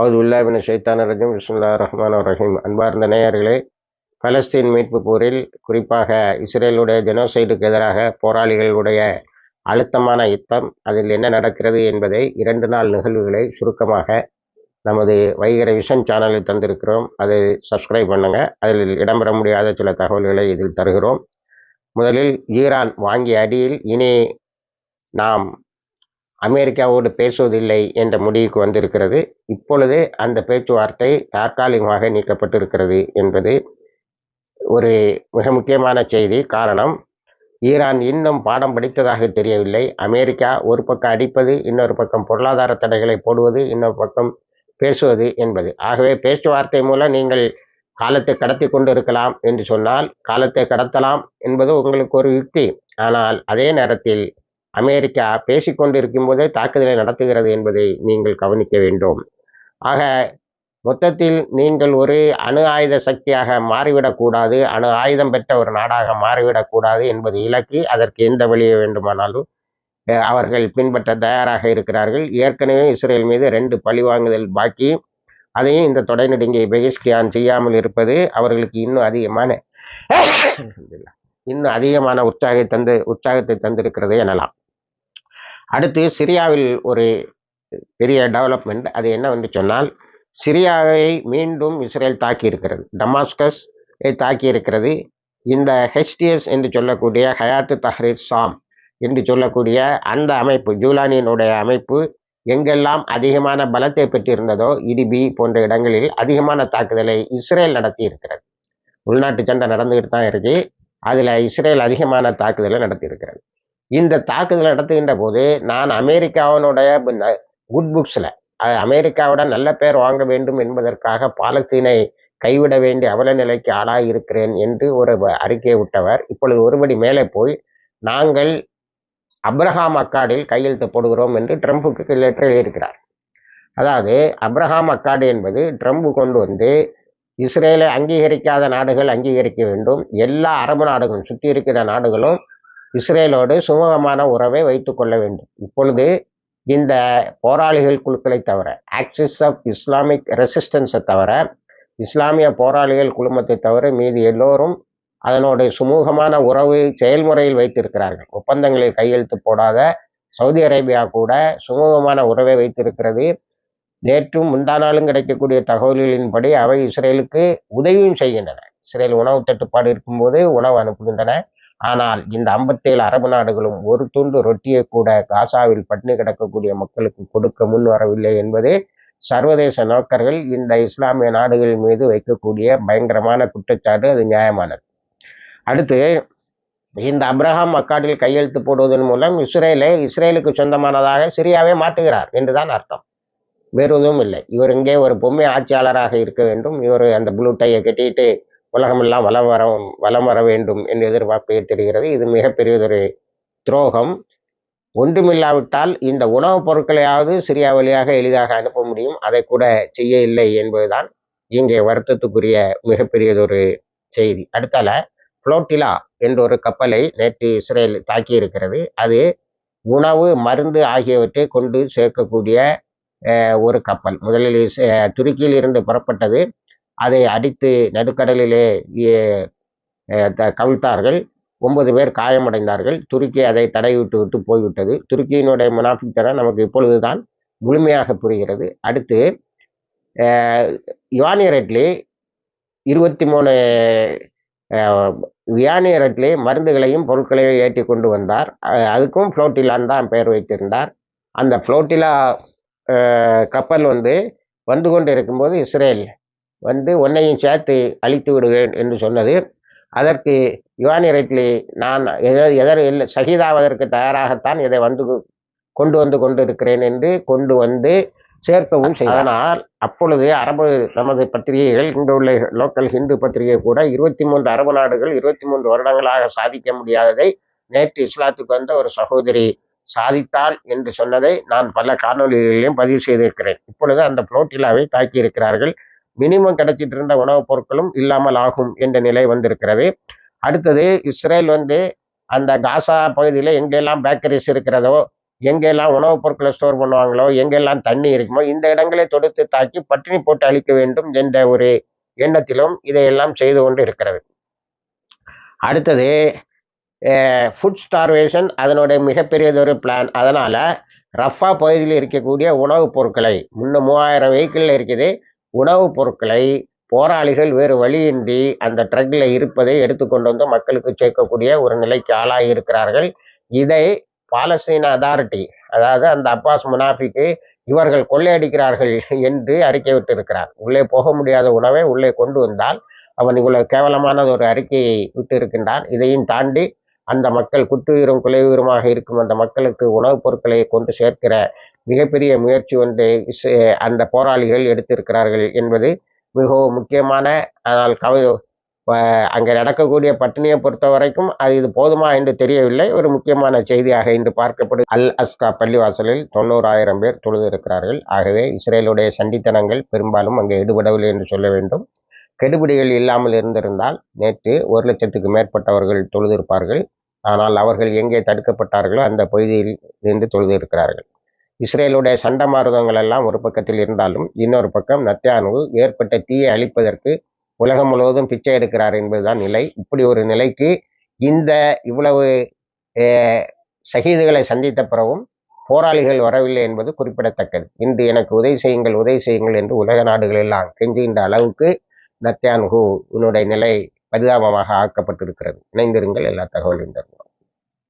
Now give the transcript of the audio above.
அவது உல்லாபின் ஷைத்தான ரஜிம். விஸ்முல்லா ரஹ்மான் ரஹீம். அன்பார்ந்த நேயர்களே பலஸ்தீன் மீட்பு போரில் குறிப்பாக இஸ்ரேலுடைய ஜெனோசைடுக்கு எதிராக போராளிகளுடைய அழுத்தமான யுத்தம் அதில் என்ன நடக்கிறது என்பதை இரண்டு நாள் நிகழ்வுகளை சுருக்கமாக நமது வைகர விஷன் சேனலில் தந்திருக்கிறோம். அதை சப்ஸ்கிரைப் பண்ணுங்கள் அதில் இடம்பெற முடியாத சில தகவல்களை இதில் தருகிறோம். முதலில் ஈரான் வாங்கிய அடியில் இனி நாம் அமெரிக்காவோடு பேசுவதில்லை என்ற முடிவுக்கு வந்திருக்கிறது. இப்பொழுது அந்த பேச்சுவார்த்தை தற்காலிகமாக நீக்கப்பட்டிருக்கிறது என்பது ஒரு மிக முக்கியமான செய்தி காரணம் ஈரான் இன்னும் பாடம் படித்ததாக தெரியவில்லை. அமெரிக்கா ஒரு பக்கம் அடிப்பது இன்னொரு பக்கம் பொருளாதார தடைகளை போடுவது இன்னொரு பக்கம் பேசுவது என்பது. ஆகவே பேச்சுவார்த்தை மூலம் நீங்கள் காலத்தை கடத்தி கொண்டு இருக்கலாம் என்று சொன்னால் காலத்தை கடத்தலாம் என்பது உங்களுக்கு ஒரு யுக்தி. ஆனால் அதே நேரத்தில் அமெரிக்கா பேசிக்கொண்டிருக்கும் போதே தாக்குதலை நடத்துகிறது என்பதை நீங்கள் கவனிக்க வேண்டும். ஆக மொத்தத்தில் நீங்கள் ஒரு அணு ஆயுத சக்தியாக மாறிவிடக்கூடாது அணு ஆயுதம் பெற்ற ஒரு நாடாக மாறிவிடக்கூடாது என்பது இலக்கு. அதற்கு எந்த வழியை வேண்டுமானாலும் அவர்கள் பின்பற்ற தயாராக இருக்கிறார்கள். ஏற்கனவே இஸ்ரேல் மீது ரெண்டு பழிவாங்குதல் பாக்கி. அதையும் இந்த தொடை நெடுங்கை பெகிஸ்கியான் செய்யாமல் இருப்பது அவர்களுக்கு இன்னும் அதிகமான இன்னும் அதிகமான உற்சாகத்தை தந்து உற்சாகத்தை தந்திருக்கிறது எனலாம். அடுத்து சிரியாவில் ஒரு பெரிய டெவலப்மெண்ட் அது என்னவென்று சொன்னால் சிரியாவை மீண்டும் இஸ்ரேல் தாக்கி இருக்கிறது டமாஸ்கஸ் தாக்கி இருக்கிறது இந்த ஹெச்டிஎஸ் என்று சொல்லக்கூடிய ஹயாத்து தஹ்ரீர் சாம் என்று சொல்லக்கூடிய அந்த அமைப்பு ஜூலானியினுடைய அமைப்பு எங்கெல்லாம் அதிகமான பலத்தை பெற்றிருந்ததோ இடிபி போன்ற இடங்களில் அதிகமான தாக்குதலை இஸ்ரேல் நடத்தி இருக்கிறது உள்நாட்டு சண்டை நடந்துகிட்டு தான் இருக்கு. அதில் இஸ்ரேல் அதிகமான தாக்குதலை நடத்தியிருக்கிறது. இந்த தாக்குதல் நடத்துகின்ற போது நான் அமெரிக்காவினுடைய குட் புக்ஸில் அமெரிக்காவோட நல்ல பேர் வாங்க வேண்டும் என்பதற்காக பாலஸ்தீனை கைவிட வேண்டிய அவல நிலைக்கு ஆளாயிருக்கிறேன் என்று ஒரு அறிக்கையை விட்டவர். இப்பொழுது ஒருபடி மேலே போய் நாங்கள் அப்ரஹாம் அக்காடில் கையெழுத்து போடுகிறோம் என்று ட்ரம்புக்கு லெட்டர் எழுதியிருக்கிறார். அதாவது அப்ரஹாம் அக்காடு என்பது ட்ரம்ப் கொண்டு வந்து இஸ்ரேலை அங்கீகரிக்காத நாடுகள் அங்கீகரிக்க வேண்டும். எல்லா அரபு நாடுகளும் சுற்றி இருக்கிற நாடுகளும் இஸ்ரேலோடு சுமூகமான உறவை வைத்து கொள்ள வேண்டும். இப்பொழுது இந்த போராளிகள் குழுக்களை தவிர ஆக்சிஸ் ஆஃப் இஸ்லாமிக் ரெசிஸ்டன்ஸை தவிர இஸ்லாமிய போராளிகள் குழுமத்தை தவிர மீது எல்லோரும் அதனோட சுமூகமான உறவு செயல்முறையில் வைத்திருக்கிறார்கள். ஒப்பந்தங்களில் கையெழுத்து போடாத சவுதி அரேபியா கூட சுமூகமான உறவை வைத்திருக்கிறது. நேற்றும் முந்தா நாளும் கிடைக்கக்கூடிய தகவல்களின்படி அவை இஸ்ரேலுக்கு உதவியும் செய்கின்றன. இஸ்ரேல் உணவு தட்டுப்பாடு இருக்கும்போது உணவு அனுப்புகின்றன. ஆனால் இந்த ஐம்பத்தேழு அரபு நாடுகளும் ஒரு துண்டு ரொட்டியை கூட காசாவில் பட்டினி கிடக்கக்கூடிய மக்களுக்கு கொடுக்க முன் வரவில்லை என்பது சர்வதேச நோக்கர்கள் இந்த இஸ்லாமிய நாடுகள் மீது வைக்கக்கூடிய பயங்கரமான குற்றச்சாட்டு அது நியாயமானது. அடுத்து இந்த அப்ரஹாம் அக்காடில் கையெழுத்து போடுவதன் மூலம் இஸ்ரேலை இஸ்ரேலுக்கு சொந்தமானதாக சிரியாவே மாற்றுகிறார் என்றுதான் அர்த்தம். வேறு எதுவும் இல்லை. இவர் இங்கே ஒரு பொம்மை ஆட்சியாளராக இருக்க வேண்டும். இவர் அந்த ப்ளூ டையை கட்டிட்டு உலகமெல்லாம் வளம் வர வளம் வர வேண்டும் என்று எதிர்பார்ப்பே தெரிகிறது. இது மிகப்பெரியதொரு துரோகம். ஒன்றுமில்லாவிட்டால் இந்த உணவுப் பொருட்களையாவது சிரியா வழியாக எளிதாக அனுப்ப முடியும். அதை கூட செய்ய இல்லை என்பதுதான் இங்கே வருத்தத்துக்குரிய மிகப்பெரியதொரு செய்தி. அடுத்தால புளோட்டிலா என்ற ஒரு கப்பலை நேற்று இஸ்ரேல் தாக்கியிருக்கிறது. அது உணவு மருந்து ஆகியவற்றை கொண்டு சேர்க்கக்கூடிய ஒரு கப்பல். முதலில் துருக்கியில் இருந்து புறப்பட்டது. அதை அடித்து நடுக்கடலிலே கவிழ்த்தார்கள். ஒன்பது பேர் காயமடைந்தார்கள். துருக்கி அதை தடைவிட்டு விட்டு போய்விட்டது. துருக்கியினுடைய முனாஃபித்தனம் நமக்கு இப்பொழுதுதான் முழுமையாக புரிகிறது. அடுத்து யுவானி ரெட்லி இருபத்தி மூணு வியானியரட்லே மருந்துகளையும் பொருட்களையும் ஏற்றி கொண்டு வந்தார். அதுக்கும் ஃப்ளோட்டிலான் தான் பெயர் வைத்திருந்தார். அந்த ஃப்ளோட்டிலா கப்பல் வந்து வந்து கொண்டு இருக்கும்போது இஸ்ரேல் வந்து உன்னையும் சேர்த்து அழித்து விடுவேன் என்று சொன்னது. அதற்கு யுவானி ரெட்லி நான் எதர் எதர் இல்லை சகிதாவதற்கு தயாராகத்தான் இதை வந்து கொண்டு வந்து கொண்டு இருக்கிறேன் என்று கொண்டு வந்து சேர்க்கவும் அதனால் அப்பொழுது அரபு நமது பத்திரிகைகள் இங்கு உள்ள லோக்கல் ஹிந்து பத்திரிகை கூட இருபத்தி மூன்று அரபு நாடுகள் இருபத்தி மூன்று வருடங்களாக சாதிக்க முடியாததை நேற்று இஸ்லாத்துக்கு வந்த ஒரு சகோதரி சாதித்தாள் என்று சொன்னதை நான் பல காணொலிகளிலும் பதிவு செய்திருக்கிறேன். இப்பொழுது அந்த புளோட்டிலாவை தாக்கி இருக்கிறார்கள் மினிமம் கிடைச்சிட்டு இருந்த உணவுப் பொருட்களும் இல்லாமல் ஆகும் என்ற நிலை வந்திருக்கிறது. அடுத்தது இஸ்ரேல் வந்து அந்த காசா பகுதியில் எங்கெல்லாம் பேக்கரிஸ் இருக்கிறதோ எங்கெல்லாம் உணவுப் பொருட்களை ஸ்டோர் பண்ணுவாங்களோ எங்கெல்லாம் தண்ணி இருக்குமோ இந்த இடங்களை தொடுத்து தாக்கி பட்டினி போட்டு அழிக்க வேண்டும் என்ற ஒரு எண்ணத்திலும் இதையெல்லாம் செய்து கொண்டு இருக்கிறது. அடுத்தது ஃபுட் ஸ்டார்வேஷன் அதனுடைய மிகப்பெரியதொரு பிளான் அதனால் ரஃபா பகுதியில் இருக்கக்கூடிய உணவுப் பொருட்களை முன்ன மூவாயிரம் வெஹிக்கிளில் இருக்குது உணவுப் பொருட்களை போராளிகள் வேறு வழியின்றி அந்த ட்ரக்கில் இருப்பதை எடுத்துக்கொண்டு வந்து மக்களுக்கு சேர்க்கக்கூடிய ஒரு நிலைக்கு ஆளாகி இருக்கிறார்கள் இதை பாலஸ்தீன அதாரிட்டி அதாவது அந்த அப்பாஸ் முனாஃபிக்கு இவர்கள் கொள்ளையடிக்கிறார்கள் என்று அறிக்கை விட்டிருக்கிறார். உள்ளே போக முடியாத உணவை உள்ளே கொண்டு வந்தால் அவன் இவ்வளவு கேவலமானது ஒரு அறிக்கையை விட்டிருக்கின்றான். இதையும் தாண்டி அந்த மக்கள் குற்றுயிரும் குலையுயிருமாக இருக்கும் அந்த மக்களுக்கு உணவுப் பொருட்களை கொண்டு சேர்க்கிற மிகப்பெரிய முயற்சி ஒன்றை அந்த போராளிகள் எடுத்திருக்கிறார்கள் என்பது மிகவும் முக்கியமான ஆனால் கவ அங்கே நடக்கக்கூடிய பட்டினியை பொறுத்த வரைக்கும் அது இது போதுமா என்று தெரியவில்லை. ஒரு முக்கியமான செய்தியாக இன்று பார்க்கப்படும் அல் அஸ்கா பள்ளிவாசலில் தொண்ணூறாயிரம் பேர் தொழுது இருக்கிறார்கள் ஆகவே இஸ்ரேலுடைய சண்டித்தனங்கள் பெரும்பாலும் அங்கே ஈடுபடவில்லை என்று சொல்ல வேண்டும். கெடுபிடிகள் இல்லாமல் இருந்திருந்தால் நேற்று ஒரு லட்சத்துக்கு மேற்பட்டவர்கள் தொழுதிருப்பார்கள். ஆனால் அவர்கள் எங்கே தடுக்கப்பட்டார்களோ அந்த பகுதியில் இருந்து தொழுது இருக்கிறார்கள் இஸ்ரேலுடைய சண்டமாருதங்கள் எல்லாம் ஒரு பக்கத்தில் இருந்தாலும் இன்னொரு பக்கம் நத்தியானு ஏற்பட்ட தீயை அழிப்பதற்கு உலகம் முழுவதும் பிச்சை எடுக்கிறார் என்பதுதான் நிலை. இப்படி ஒரு நிலைக்கு இந்த இவ்வளவு சகிதுகளை சந்தித்த பிறகும் போராளிகள் வரவில்லை என்பது குறிப்பிடத்தக்கது. இன்று எனக்கு உதவி செய்யுங்கள் உதவி செய்யுங்கள் என்று உலக நாடுகள் எல்லாம் கெஞ்சுகின்ற அளவுக்கு நத்தியான்ஹூ நிலை பரிதாபமாக ஆக்கப்பட்டிருக்கிறது. இணைந்திருங்கள் எல்லா தகவலும் தரும்